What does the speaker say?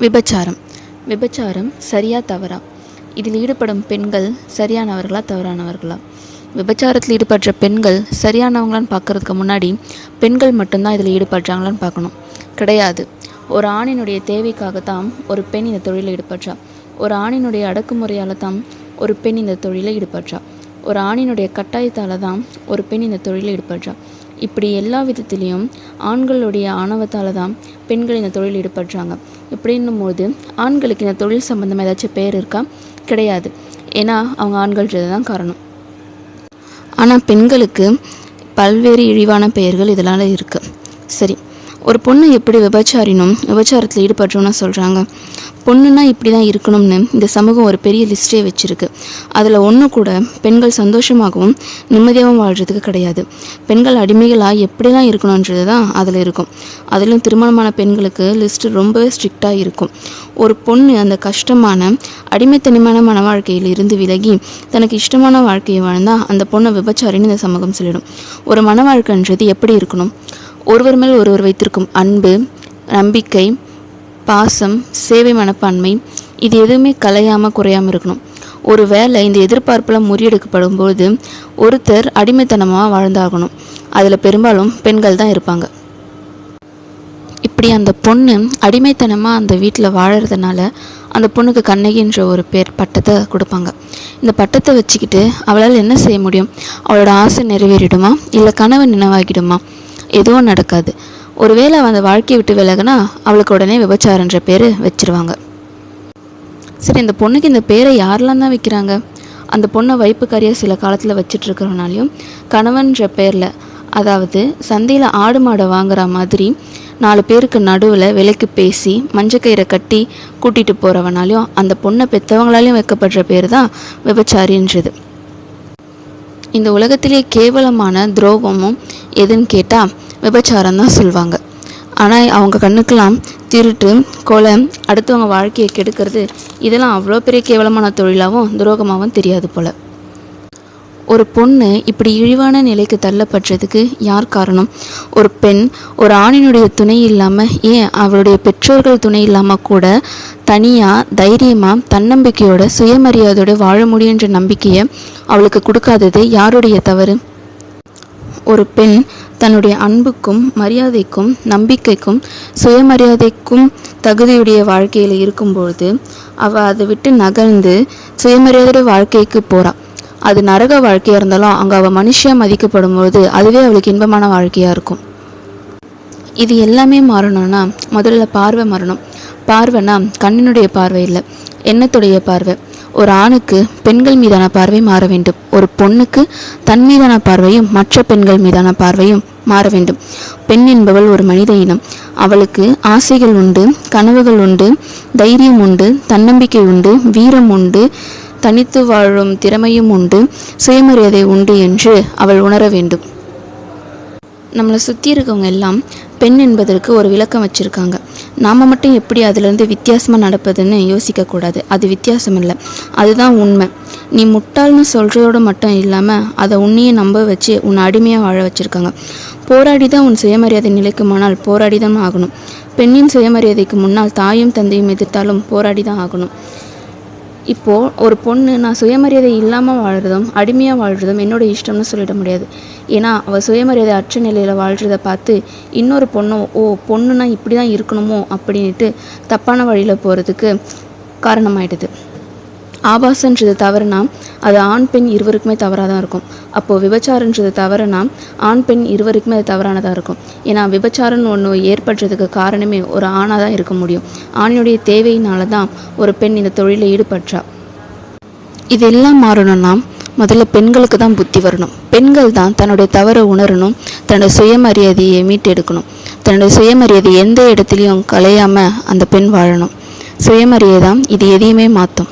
விபச்சாரம். விபச்சாரம் சரியா தவறா? இதில் ஈடுபடும் பெண்கள் சரியானவர்களா தவறானவர்களா? விபச்சாரத்தில் ஈடுபடுற பெண்கள் சரியானவங்களான்னு பார்க்கறதுக்கு முன்னாடி பெண்கள் மட்டும்தான் இதில் ஈடுபடுறாங்களான்னு பார்க்கணும். கிடையாது. ஒரு ஆணினுடைய தேவைக்காகத்தான் ஒரு பெண் இந்த தொழிலில் ஈடுபடுறா. ஒரு ஆணினுடைய அடக்குமுறையால் தான் ஒரு பெண் இந்த தொழிலில் ஈடுபடுறா. ஒரு ஆணினுடைய கட்டாயத்தால் தான் ஒரு பெண் இந்த தொழிலில் ஈடுபடுறா. இப்படி எல்லா விதத்துலேயும் ஆண்களுடைய ஆணவத்தால் தான் பெண்கள் இந்த தொழில் ஈடுபடுறாங்க. இப்படின்னும் போது ஆண்களுக்கு இந்த தொழில் சம்மந்தமாக ஏதாச்சும் பேர் இருக்கா? கிடையாது. ஏன்னா அவங்க ஆண்கள்ன்றது தான் காரணம். ஆனால் பெண்களுக்கு பல்வேறு இழிவான பெயர்கள் இதனால் இருக்குது சரி ஒரு பொண்ணு எப்படி விபச்சாரினும் விபச்சாரத்தில் ஈடுபடுறோம்னா சொல்கிறாங்க பொண்ணுன்னா இப்படி தான் இருக்கணும்னு இந்த சமூகம் ஒரு பெரிய லிஸ்ட்டே வச்சுருக்கு. அதில் ஒன்று கூட பெண்கள் சந்தோஷமாகவும் நிம்மதியாகவும் வாழ்கிறதுக்கு கிடையாது. பெண்கள் அடிமைகளாக எப்படிலாம் இருக்கணுன்றது தான் அதில் இருக்கும். அதிலும் திருமணமான பெண்களுக்கு லிஸ்ட்டு ரொம்பவே ஸ்ட்ரிக்டாக இருக்கும். ஒரு பொண்ணு அந்த கஷ்டமான அடிமைத்தனிமான மன வாழ்க்கையில் இருந்து விலகி தனக்கு இஷ்டமான வாழ்க்கையை வாழ்ந்தால் அந்த பொண்ணை விபச்சாரின்னு இந்த சமூகம் சொல்லிடும். ஒரு மன வாழ்க்கைன்றது எப்படி இருக்கணும்? ஒருவர் மேல் ஒருவர் வைத்திருக்கும் அன்பு நம்பிக்கை பாசம் சேவை மனப்பான்மை இது எதுவுமே கலையாமல் குறையாமல் இருக்கணும். ஒரு வேளை இந்த எதிர்பார்ப்பெல்லாம் முறியெடுக்கப்படும் போது ஒருத்தர் அடிமைத்தனமாக வாழ்ந்தாகணும். அதில் பெரும்பாலும் பெண்கள் தான் இருப்பாங்க. இப்படி அந்த பொண்ணு அடிமைத்தனமாக அந்த வீட்டில் வாழறதுனால அந்த பொண்ணுக்கு கண்ணகின்ற ஒரு பேர் பட்டத்தை கொடுப்பாங்க. இந்த பட்டத்தை வச்சுக்கிட்டு அவளால் என்ன செய்ய முடியும்? அவளோட ஆசை நிறைவேறிடுமா? இல்லை கனவு நினைவாகிடுமா? எதுவும் நடக்காது. ஒருவேளை அவன் அந்த வாழ்க்கையை விட்டு விலகுனா அவளுக்கு உடனே விபச்சாரன்ற பேர் வச்சிருவாங்க. சரி இந்த பொண்ணுக்கு இந்த பேரை யாரெல்லாம் தான் வைக்கிறாங்க? அந்த பொண்ணை வைப்புக்காரியாக சில காலத்தில் வச்சிட்ருக்கிறனாலையும் கணவன்ற பேரில் அதாவது சந்தையில் ஆடு மாடை வாங்குற மாதிரி நாலு பேருக்கு நடுவில் விலைக்கு பேசி மஞ்சக்கயிறை கட்டி கூட்டிகிட்டு போகிறவனாலையும் அந்த பொண்ணை பெற்றவங்களாலையும் வைக்கப்படுற பேர் தான் விபச்சாரின்றது. இந்த உலகத்திலே கேவலமான துரோகமும் எதுன்னு கேட்டால் விபச்சாரம் தான் சொல்லுவாங்க ஆனால் அவங்க கண்ணுக்கெல்லாம் திருட்டு கொலை அடுத்தவங்க வாழ்க்கையை கெடுக்கிறது இதெல்லாம் அவ்வளோ பெரிய கேவலமான தொழிலாகவும் துரோகமாகவும் தெரியாது போல். ஒரு பொண்ணு இப்படி இழிவான நிலைக்கு தள்ளப்படுறதுக்கு யார் காரணம்? ஒரு பெண் ஒரு ஆணினுடைய துணை இல்லாமல் ஏன் அவளுடைய பெற்றோர்கள் துணை இல்லாமல் கூட தனியாக தைரியமாக தன்னம்பிக்கையோட சுயமரியாதையோட வாழ முடியுன்ற நம்பிக்கையை அவளுக்கு கொடுக்காதது யாருடைய தவறு? ஒரு பெண் தன்னுடைய அன்புக்கும் மரியாதைக்கும் நம்பிக்கைக்கும் சுயமரியாதைக்கும் தகுதியுடைய வாழ்க்கையில் இருக்கும்பொழுது அவள் அதை விட்டு நகர்ந்து சுயமரியாதை வாழ்க்கைக்கு போகிறாள் அது நரக வாழ்க்கையாக இருந்தாலும் அங்கே அவள் மனுஷியாக மதிக்கப்படும் பொழுது அதுவே அவளுக்கு இன்பமான வாழ்க்கையாக இருக்கும். இது எல்லாமே மாறணும்னா முதல்ல பார்வை மாறணும். பார்வைனா கண்ணினுடைய பார்வை இல்லை எண்ணத்துடைய பார்வை. ஒரு ஆணுக்கு பெண்கள் மீதான பார்வை மாற வேண்டும். ஒரு பொண்ணுக்கு தன் மீதான பார்வையும் மற்ற பெண்கள் மீதான பார்வையும் மாற வேண்டும். பெண் என்பவள் ஒரு மனித இனம். அவளுக்கு ஆசைகள் உண்டு கனவுகள் உண்டு தைரியம் உண்டு தன்னம்பிக்கை உண்டு வீரம் உண்டு தனித்து வாழும் திறமையும் உண்டு சுயமரியாதை உண்டு என்று அவள் உணர வேண்டும். நம்மளை சுற்றி இருக்கவங்க எல்லாம் பெண் என்பதற்கு ஒரு விளக்கம் வச்சுருக்காங்க. நாம் மட்டும் எப்படி அதிலேருந்து வித்தியாசமாக நடப்பதுன்னு யோசிக்கக்கூடாது. அது வித்தியாசம் இல்லை அதுதான் உண்மை. நீ முட்டாள்னு சொல்கிறதோடு மட்டும் இல்லாமல் அதை உன்னையே நம்ப வச்சு உன்னை அடிமையாக வாழ வச்சுருக்காங்க. போராடி தான் உன் சுயமரியாதை நிலைக்குமானால் போராடி தான் ஆகணும். பெண்ணின் சுயமரியாதைக்கு முன்னால் தாயும் தந்தையும் எதிர்த்தாலும் போராடி தான் ஆகணும். இப்போது ஒரு பொண்ணு நான் சுயமரியாதை இல்லாமல் வாழ்கிறதும் அடிமையாக வாழ்கிறதும் என்னோட இஷ்டம்னு சொல்லிட முடியாது. ஏன்னா அவள் சுயமரியாதை அற்ற நிலையில் வாழ்கிறத பார்த்து இன்னொரு பொண்ணும் ஓ பொண்ணுனா இப்படி தான் இருக்கணுமோ? அப்படின்ட்டு தப்பான வழியில் போகிறதுக்கு காரணமாயிடுது. ஆபாசன்றது தவறுனா அது ஆண் பெண் இருவருக்குமே தவறாக தான் இருக்கும். அப்போது விபச்சாரன்றது தவறுனா ஆண் பெண் இருவருக்குமே அது தவறானதாக இருக்கும். ஏன்னா விபச்சாரம்னு ஒன்று ஏற்படுறதுக்கு காரணமே ஒரு ஆணாக தான் இருக்க முடியும். ஆணினுடைய தேவையினால தான் ஒரு பெண் இந்த தொழிலில் ஈடுபடுறா இதெல்லாம் மாறணும்னா முதல்ல பெண்களுக்கு தான் புத்தி வரணும். பெண்கள் தான் தன்னுடைய தவறை உணரணும் தன்னுடைய சுயமரியாதையை மீட்டெடுக்கணும். தன்னுடைய சுயமரியாதை எந்த இடத்துலையும் கலையாமல் அந்த பெண் வாழணும். சுயமரியாதை தான் இது எதையுமே மாற்றும்